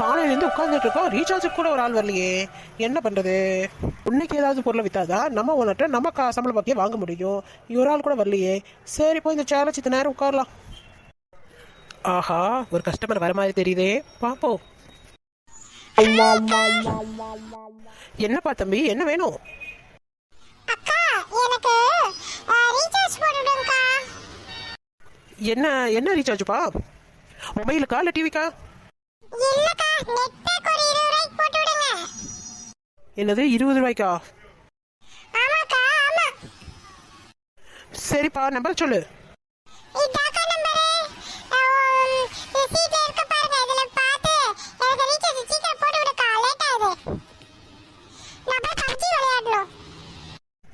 காலையிலேருந்து உட்காந்துட்டு இருக்கோம் ரீசார்ஜ் கூட ஒரு ஆள் வரலையே. என்ன பண்ணுறது இன்னைக்கு ஏதாவது பொருளை வித்தாதான் நம்ம ஒன்றுட்ட நம்ம கா சம்பளம் பாக்கியே வாங்க முடியும். ஒரு ஆள் கூட வரலையே. சரி போய் இந்த சேலை சித்த நேரம் உட்காரலாம். ஆஹா ஒரு கஸ்டமர் வர மாதிரி தெரியுதே. பார்ப்போம் என்னப்பா தம்பி என்ன வேணும்? என்ன என்ன ரீசார்ஜ்ப்பா மொபைலுக்கா இல்லை டிவிக்கா என்னது இருபது ரூபாய்க்கா? சரிப்பா நம்பர் சொல்லு.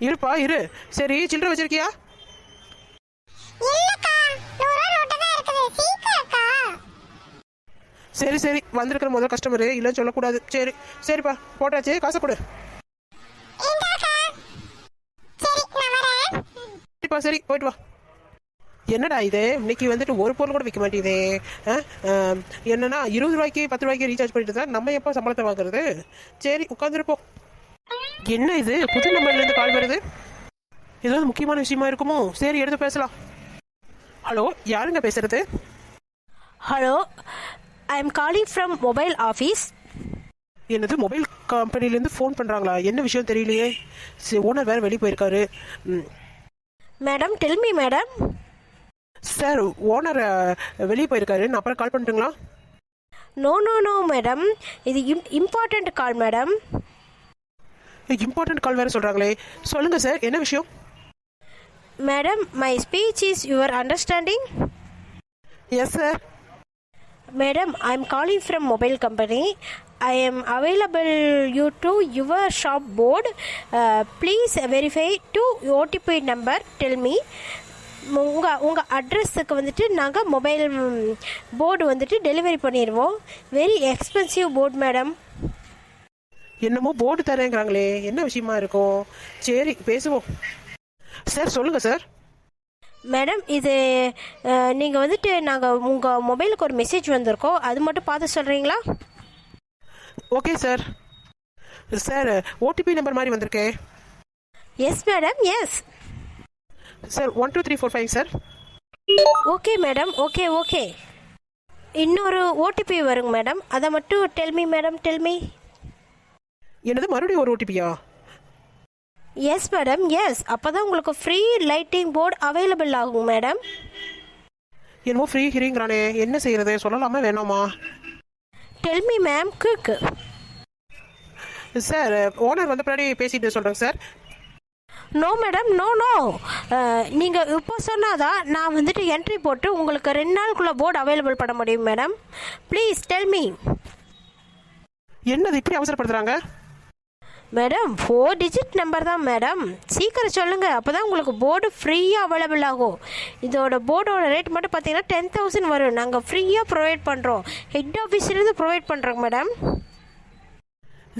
இருப்பா இரு. சரி சில்லறை வச்சிருக்கியா இல்லக்கா நூறு ரூபா நோட்டு தான் இருக்குது சீக்கிரம்க்கா சரி சரி. வந்திருக்கிற முதல் கஸ்டமரு இல்லைன்னு சொல்லக்கூடாது. சரி சரிப்பா. போட்டாச்சு. காசை கொடு. சரிப்பா சரி. போயிட்டு வா. என்னடா இது? இன்னைக்கு வந்துட்டு ஒரு பொருள் கூட விற்க மாட்டேங்குதே. என்னன்னா இருபது ரூபாய்க்கு பத்து ரூபாய்க்கு ரீசார்ஜ் பண்ணிட்டு தான் நம்ம எப்போ சம்பளத்தை வாங்குறது? சரி உட்காந்துருப்போம் என்ன இது? புது நம்பர்லேருந்து கால் வருது. ஏதாவது முக்கியமான விஷயமா இருக்குமோ? சரி எடுத்து பேசலாம். ஹலோ யாருங்க பேசுறது? Hello, I am calling from mobile office. என்னது மொபைல் கம்பெனிலேருந்து ஃபோன் பண்ணுறாங்களா என்ன விஷயம் தெரியலையே சரி ஓனர் வேறு வெளியே போயிருக்காரு ம், tell me, madam. Sir owner வெளியே போயிருக்காரு நான் அப்புறம் கால் பண்ணட்டுங்களா No, no, no, madam. இது im- important call, madam. Important call வேறு சொல்கிறாங்களே சொல்லுங்கள் சார் என்ன விஷயம் Madam, my speech is your understanding. Yes sir madam I am calling from mobile company I am available you to your shop board please verify to OTP number tell me உங்கள் உங்கள் அட்ரஸுக்கு வந்துட்டு நாங்கள் mobile board வந்துட்டு delivery பண்ணிடுவோம். Very expensive board madam என்னமோ board தரேங்கிறாங்களே. என்ன விஷயமா இருக்கும்? சரி பேசுவோம். சார் சொல்லுங்கள் சார் மேடம் இது நீங்கள் வந்துட்டு நாங்கள் உங்கள் மொபைலுக்கு ஒரு மெசேஜ் வந்திருக்கோம். அது மட்டும் பார்த்து சொல்கிறீங்களா okay sir sir OTP number மாதிரி வந்திருக்கே. Yes madam yes sir one two three four five sir okay madam okay okay இன்னொரு ஓடிபி வருங்க மேடம் அதை மட்டும் டெல்மி மேடம் டெல்மி என்னது மறுபடியும் ஒரு ஓடிபியா எஸ் மேடம் எஸ் அப்போ தான் உங்களுக்கு ஃப்ரீ லைட்டிங் போர்டு அவைலபிள் ஆகும் மேடம் என்னமோ ஃப்ரீ ஹிரிங்கிறானே என்ன செய்யறது? சொல்லலாமா வேணாமா? Tell me ma'am quick sir owner வந்த பின்னாடி பேசிட்டு சொல்கிறேங்க sir no madam no no நீங்கள் இப்போ சொன்னாதான் நான் வந்துட்டு என்ட்ரி போட்டு உங்களுக்கு ரெண்டு நாளுக்குள்ள போர்டு அவைலபிள் பண்ண முடியும் மேடம் ப்ளீஸ் டெல் மீ என்னது இப்படி அவசரப்படுத்துறாங்க? மேடம் ஃபோர் டிஜிட் நம்பர் தான் மேடம் சீக்கிரம் சொல்லுங்கள் அப்போ தான் உங்களுக்கு போர்டு ஃப்ரீயாக அவைலபிள் ஆகும். இதோட போர்டோட ரேட் மட்டும் பார்த்தீங்கன்னா டென் தௌசண்ட் வரும். நாங்கள் ஃப்ரீயாக ப்ரொவைட் பண்ணுறோம் ஹெட் ஆஃபீஸ்லேருந்து ப்ரொவைட் பண்ணுறோங்க மேடம்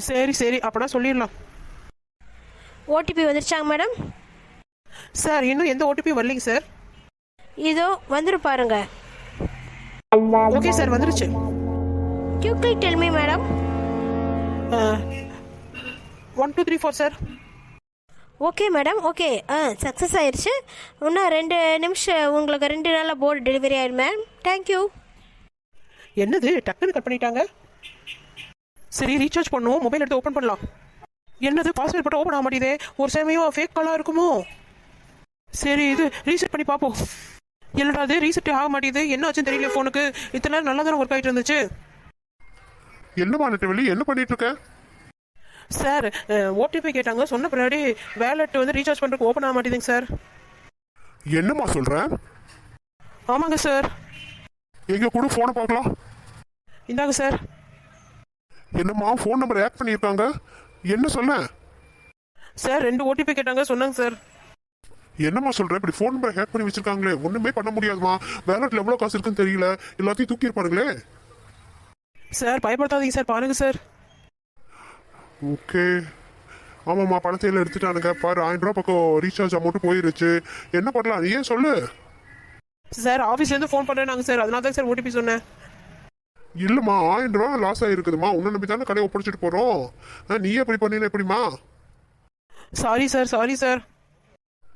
சரி சரி. அப்பனா சொல்லிடலாம். ஓடிபி வந்துருச்சாங்க மேடம் சார் இன்னும் எந்த ஓடிபி வரலைங்க சார் இதோ வந்துரு பாருங்க. ஓகே சார் வந்துருச்சு. Quickly tell me madam one two three four sir okay madam okay ஆ சக்ஸஸ் ஆயிடுச்சு இன்னும் ரெண்டு நிமிஷம் உங்களுக்கு ரெண்டு நாளில் போர்டு டெலிவரி ஆயிடும் மேம் தேங்க்யூ என்னது? டக்குன்னு கட் பண்ணிட்டாங்க? சரி ரீசார்ஜ் பண்ணுவோம். மொபைல் எடுத்து ஓப்பன் பண்ணலாம். என்னது? பாஸ்வேர்ட் போட்டு ஓப்பன் ஆக மாட்டேதே ஒரு சமயம் ஃபேக் காலாக இருக்குமோ? சரி இது ரீசெட் பண்ணி பார்ப்போம். என்னடா அது ரீசெட் ஆக மாட்டேது என்ன ஆச்சுன்னு தெரியல ஃபோனுக்கு இத்தனை நேரம் நல்லா தானே ஒர்க் ஆகிட்டு இருந்துச்சு. என்னம்மா நெட்டவெளி? என்ன பண்ணிட்டு இருக்க? சார் ஓடிபி கேட்டாங்க சொன்ன பின்னாடி வேலெட் வந்து ரீசார்ஜ் பண்ணுறதுக்கு ஓப்பன் ஆக மாட்டேதுங்க சார். என்னம்மா சொல்ற? ஆமாங்க சார். எங்க கூட போனை பார்க்கலாம். இந்தாங்க சார். என்னம்மா ஃபோன் நம்பர் ஆட் பண்ணியிருக்காங்க? என்ன சொன்ன? சார் ரெண்டு ஓடிபி கேட்டாங்க சொன்னாங்க சார். என்னம்மா சொல்ற? இப்படி ஃபோன் நம்பர் ஹேக் பண்ணி வச்சிருக்காங்களே. ஒண்ணுமே பண்ண முடியாதுமா வேலட்ல எவ்வளவு காசு இருக்குன்னு தெரியல. எல்லாத்தையும் தூக்கி இருப்பாருங்களே சார் பயப்படுத்தாதீங்க சார் பாருங்க சார். ஓகே ஆமாம்மா பணத்தை எல்லாம் எடுத்துட்டானுங்க. பாரு ஆயிரம் ரூபாய் பக்கம் ரீசார்ஜ் அமௌண்ட் போயிருச்சு. என்ன பண்ணலாம்? ஏன் சொல்லு. சார் ஆஃபீஸ்லேருந்து ஃபோன் பண்ணுறேனாங்க சார் அதனால தான் சார் ஓடிபி சொன்னேன். இல்லம்மா ஆயிரம் ரூபாய் லாஸ் ஆயிருக்குதுமா உன்னை நம்பி தானே கடையை ஒப்படைச்சிட்டு போறோம். ஆ, நீயே இப்படி பண்ணினா எப்படிமா சாரி சார் சாரி சார்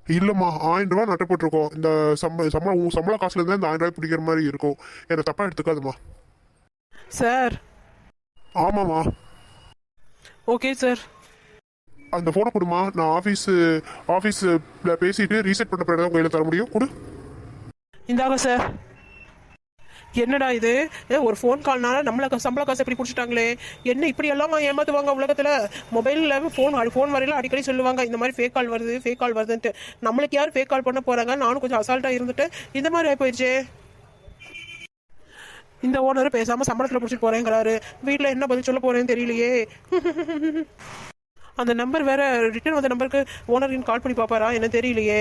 இல்லம்மா ஆயிரம் ரூபாய் நட்டப்பட்டிருக்கோம் இந்த சம்ப சம்பளம் உன் சம்பள காசுல இருந்தா இந்த ஆயிரம் ரூபாய் பிடிக்கிற மாதிரி இருக்கும். என்னை தப்பா எடுத்துக்காதுமா சார் ஆமாம்மா. ஓகே சார் அந்த ஃபோனை கொடுமா நான் ஆஃபீஸ் ஆஃபீஸில் பேசிட்டு ரீசெட் பண்ண பிறகு கையில் தர முடியும். கொடு. இந்தாங்க சார் என்னடா இது? ஒரு ஃபோன் கால்னால நம்மள சம்பள காசு எப்படி பிடிச்சிட்டாங்களே. என்ன இப்படி எல்லாம் ஏமாத்துவாங்க உலகத்தில்? மொபைலில் ஃபோன் ஃபோன் வரையில அடிக்கடி சொல்லுவாங்க இந்த மாதிரி ஃபேக் கால் வருது ஃபேக் கால் வருதுன்ட்டு. நம்மளுக்கு யார் ஃபேக் கால் பண்ண போகிறாங்க நானும் கொஞ்சம் அசால்ட்டாக இருந்துட்டு இந்த மாதிரி ஆகி போயிடுச்சே. இந்த ஓனர் பேசாமல் சம்பளத்தில் பிடிச்சிட்டு போகிறேங்கிறாரு வீட்டில் என்ன பதில் சொல்ல போகிறேன்னு தெரியலையே. அந்த நம்பர் வேற ரிட்டர்ன் வந்த நம்பருக்கு ஓனரின் கால் பண்ணி பார்ப்பாரா என்ன தெரியலையே.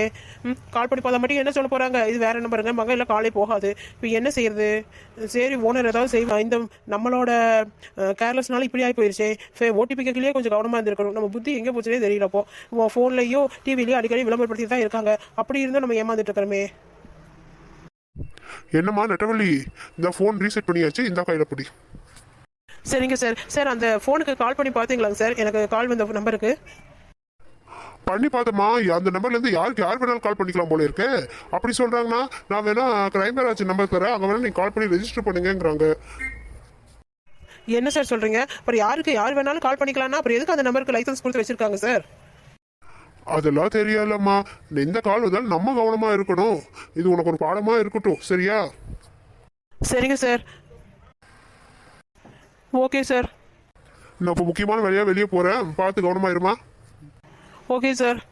கால் பண்ணி பார்த்தா மட்டும் என்ன சொல்ல போறாங்க? இது வேற நம்பருங்க மக இல்லை காலே போகாது. இப்போ என்ன செய்யறது? சரி ஓனர் ஏதாவது செய்வான். இந்த நம்மளோட கேர்லெஸ்னால இப்படி ஆகி போயிருச்சே. சரி ஓடிபி கேட்கலையே கொஞ்சம் கவனமாக இருந்திருக்கணும். நம்ம புத்தி எங்கே போச்சுனே தெரியல ஃபோன்லேயோ ஃபோன்லையோ டிவிலையோ அடிக்கடி விளம்பரப்படுத்தி தான் இருக்காங்க. அப்படி இருந்தால் நம்ம ஏமாந்துட்டு இருக்கிறோமே என்னம்மா நெட்டவள்ளி? இந்த ஃபோன் ரீசெட் பண்ணியாச்சு இந்த கையில் பிடி. சரிங்க சார். சார் அந்த ஃபோனுக்கு கால் பண்ணி பார்த்தீங்களாங்க சார்? எனக்கு கால் வந்த நம்பருக்கு பண்ணி பார்த்தம்மா. அந்த நம்பர்ல இருந்து யாருக்கு யார் வேணாலும் கால் பண்ணிக்கலாம் போல இருக்கு. அப்படி சொல்றாங்கன்னா நான் வேணா கிரைம் பேராச்சு நம்பர் தரேன். அங்க வேணா நீங்க கால் பண்ணி ரெஜிஸ்டர் பண்ணுங்கங்கிறாங்க. என்ன சார் சொல்றீங்க? அப்புறம் யாருக்கு யார் வேணாலும் கால் பண்ணிக்கலாம்னா அப்புறம் எதுக்கு அந்த நம்பருக்கு லைசன்ஸ் கொடுத்து வச்சிருக்காங்க சார்? அதெல்லாம் தெரியலம்மா. எந்த கால் வந்தாலும் நம்ம கவனமா இருக்கணும். இது உனக்கு ஒரு பாடமா இருக்கட்டும். சரியா? சரிங்க சார். Okay sir. நான் இப்போ முக்கியமான வேலையா வெளியே போறேன். பார்த்து கவனமா இருமா? Okay sir.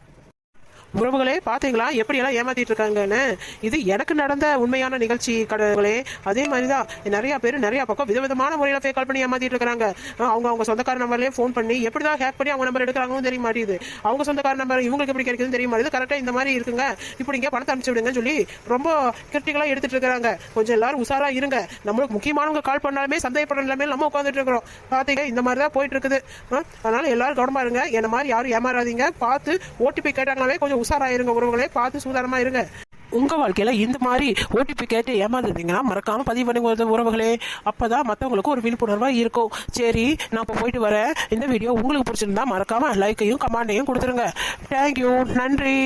உறவுகளே பார்த்தீங்களா எப்படியெல்லாம் ஏமாத்திட்டு இருக்காங்கன்னு இது எனக்கு நடந்த உண்மையான நிகழ்ச்சி கடவுளே. அதே மாதிரி தான் நிறைய பேர் நிறைய பக்கம் விதவிதமான முறையில் ஃபேக் கால் பண்ணி ஏமாத்திட்டு இருக்காங்க அவங்க அவங்க சொந்தக்கார நம்பர்லேயே ஃபோன் பண்ணி எப்படி தான் ஹேக் பண்ணி அவங்க நம்பர் எடுக்கிறாங்கன்னு தெரிய மாட்டேங்குது. அவங்க சொந்தக்கார நம்பர் இவங்களுக்கு எப்படி கிடைக்குதுன்னு தெரிய மாட்டேது கரெக்டாக இந்த மாதிரி இருக்குங்க. இப்படி இங்கே பணத்தை அனுப்பிச்சு விடுங்கன்னு சொல்லி ரொம்ப கிரிட்டிக்கலாக எடுத்துட்டு இருக்காங்க கொஞ்சம் எல்லாரும் உஷாராக இருங்க. நம்மளுக்கு முக்கியமானவங்க கால் பண்ணாலுமே சந்தேகப்பட நிலைமையில நம்ம உட்காந்துட்டு இருக்கிறோம் பார்த்தீங்க இந்த மாதிரி தான் போயிட்டு இருக்குது அதனால எல்லாரும் கவனமா இருங்க. என்ன மாதிரி யாரும் ஏமாறாதீங்க. பார்த்து ஓடிபி கேட்டாங்கனாவே கொஞ்சம் உஷாராயிருங்க உறவுகளே பார்த்து சூதாரமா இருங்க. உங்கள் வாழ்க்கையில் இந்த மாதிரி ஓடிபி கேட்டு ஏமாந்துருந்தீங்கன்னா மறக்காமல் பதிவு பண்ணுங்க உறவுகளே. அப்பதான் மற்றவங்களுக்கு ஒரு விழிப்புணர்வாக இருக்கும். சரி நான் இப்போ போயிட்டு வரேன். இந்த வீடியோ உங்களுக்கு பிடிச்சிருந்தா மறக்காமல் லைக்கையும் கமெண்டையும் கொடுத்துருங்க. தேங்க்யூ நன்றி.